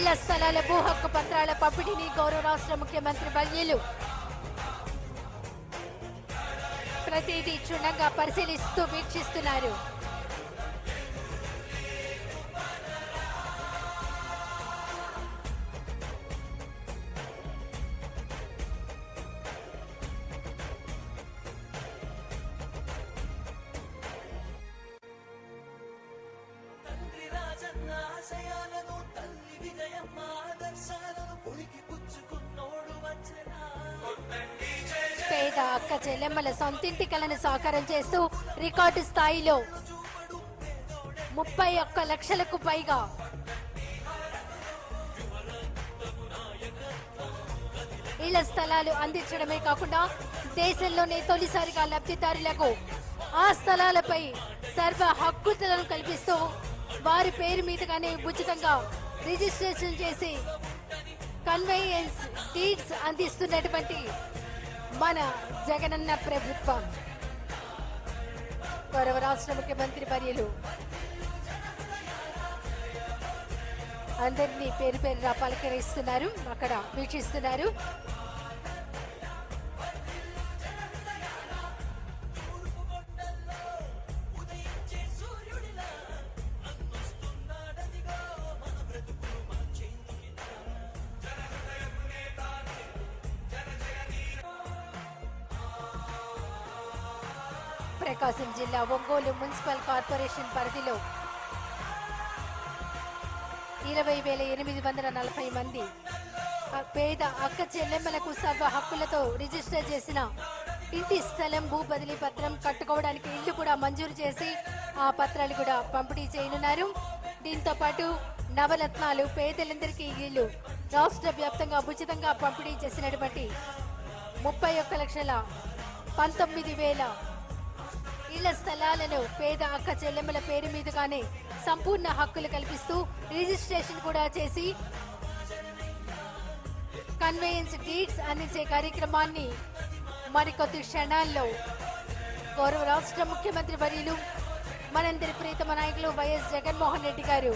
ఇళ్ళ స్థలాల భూ హక్కు పత్రాల పంపిణీని గౌరవ రాష్ట్ర ముఖ్యమంత్రి బల్యలు ప్రతిదీ క్షుణ్ణంగా పరిశీలిస్తూ వీక్షిస్తున్నారు. తండ్రి ఆదర్శాలను పుచ్చుకున్నోడు వచ్చనా. పేద అక్క చెల్లెమ్మల సొంతింటి కలను సాకారం చేస్తూ రికార్డు స్థాయిలో ముప్పై ఒక్క లక్షలకు పైగా ఇళ్ళ స్థలాలు అందించడమే కాకుండా దేశంలోనే తొలిసారిగా లబ్ధిదారులకు ఆ స్థలాలపై సర్వ హక్కులను కల్పిస్తూ వారి పేరు మీద కానీ ఉచితంగా రిజిస్ట్రేషన్ చేసి కన్వీనియన్స్ డీడ్స్ అందిస్తున్నటువంటి మన జగనన్న ప్రభుత్వం. గౌరవ రాష్ట్ర ముఖ్యమంత్రి వర్యులు అందరినీ పేరు పేరుగా పలకరిస్తున్నారు అక్కడ వీక్షిస్తున్నారు. ప్రకాశం జిల్లా ఒంగోలు మున్సిపల్ కార్పొరేషన్ పరిధిలో ఇరవై వేల ఎనిమిది వందల నలభై మంది పేద అక్క చెల్లెమ్మలకు సర్వ హక్కులతో రిజిస్టర్ చేసిన ఇంటి స్థలం భూ బదిలీ పత్రం కట్టుకోవడానికి ఇల్లు కూడా మంజూరు చేసి ఆ పత్రాలు కూడా పంపిణీ చేయనున్నారు. దీంతో పాటు నవరత్నాలు పేదలందరికీ ఇల్లు రాష్ట్ర వ్యాప్తంగా ఉచితంగా పంపిణీ చేసినటువంటి ముప్పై ఒక్క లక్షల పంతొమ్మిది వేల ఇళ్ళ స్థలాలను పేద అక్క చెల్లెమ్మల పేరు మీదుగానే సంపూర్ణ హక్కులు కల్పిస్తూ రిజిస్ట్రేషన్ కూడా చేసి కన్వేయన్స్ డీడ్స్ అందించే కార్యక్రమాన్ని మరికొద్ది క్షణాల్లో గౌరవ రాష్ట్ర ముఖ్యమంత్రి వర్యులు మనందరి ప్రీతమ నాయకులు వైఎస్ జగన్మోహన్ రెడ్డి గారు